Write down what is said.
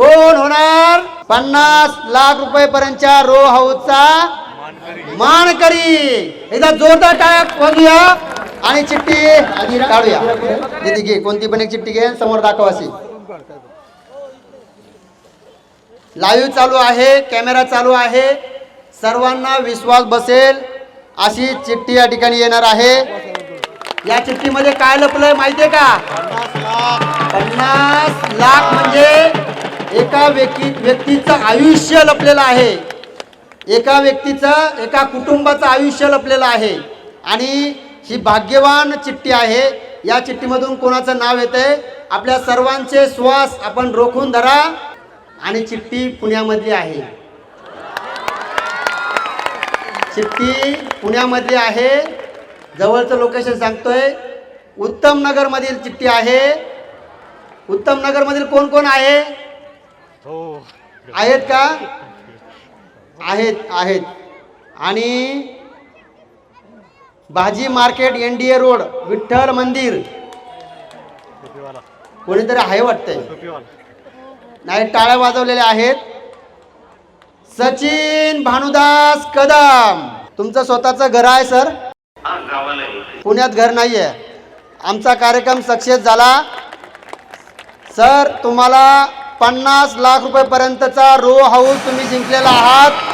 कोण होणार? पन्नास लाख रुपये पर्यंतच्या रो हाऊसचा मानकरी. एकदा जोरदार टाळ्या वाजूया आणि चिठ्ठी काढूया. दिदी घे. कोणती पण एक चिठ्ठी घे. समोर दाखव अशी. लाईव्ह चालू आहे. कॅमेरा चालू आहे. सर्वांना विश्वास बसेल अशी चिठ्ठी या ठिकाणी येणार आहे. या चिठ्ठीमध्ये काय लपलंय माहितीये का? पन्नास लाख एका व्यक्ती व्यक्तीचं आयुष्य लपलेलं आहे. एका व्यक्तीचं एका कुटुंबाचं आयुष्य लपलेलं आहे. आणि ही भाग्यवान चिठ्ठी आहे. या चिठ्ठीमधून कोणाचं नाव येतंय? आपल्या सर्वांचे श्वास आपण रोखून धरा. आणि चिठ्ठी पुण्यामधली आहे. चिठ्ठी पुण्यामधली आहे. जवळचं लोकेशन सांगतोय. उत्तम नगरमधील चिठ्ठी आहे. उत्तम नगरमधील कोण कोण आहे? आहेत का? आहेत आहेत. आणि भाजी market N D A road Vitthal Mandir. कोणीतरी आहे वाटतंय? नाही टाळ्या वाजवलेल्या आहेत. सचिन भानुदास कदम. तुमचं स्वतःचं घर आहे सर? पुण्यात घर नाही आहे आमचा कार्यक्रम सक्सेस झाला. सर तुम्हाला पन्नास लाख रुपयेपर्यंतचा रो हाऊस तुम्ही जिंकलेला आहात.